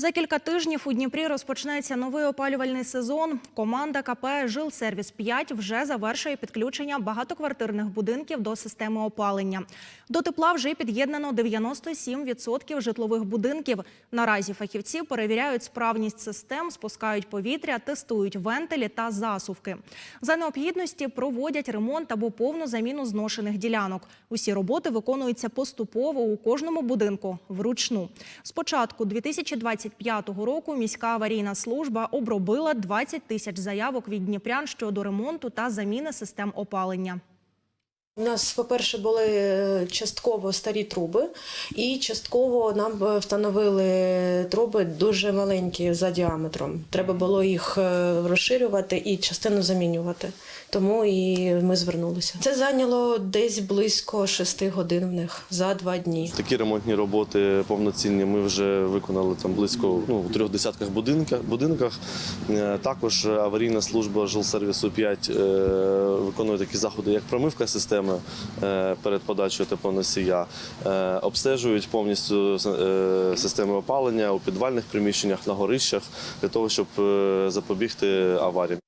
За кілька тижнів у Дніпрі розпочнеться новий опалювальний сезон. Команда КП «Жилсервіс 5 вже завершує підключення багатоквартирних будинків до системи опалення. До тепла вже під'єднано 97% житлових будинків. Наразі фахівці перевіряють справність систем, спускають повітря, тестують вентилі та засувки. За необхідності проводять ремонт або повну заміну зношених ділянок. Усі роботи виконуються поступово у кожному будинку вручну. Спочатку 2025 року міська аварійна служба обробила 20 тисяч заявок від дніпрян щодо ремонту та заміни систем опалення. У нас, по-перше, були е, частково старі труби, і частково нам е, встановили труби дуже маленькі за діаметром. Треба було їх е, розширювати і частину замінювати. Тому і ми звернулися. Це зайняло десь близько шести годин в них за два дні. Такі ремонтні роботи повноцінні ми вже виконали там близько ну, у трьох десятках будинках. будинках. Також аварійна служба жилсервісу 5 е, виконує такі заходи, як промивка системи перед подачею теплоносія, е, обстежують повністю е, системи опалення у підвальних приміщеннях, на горищах для того, щоб е, запобігти аваріям.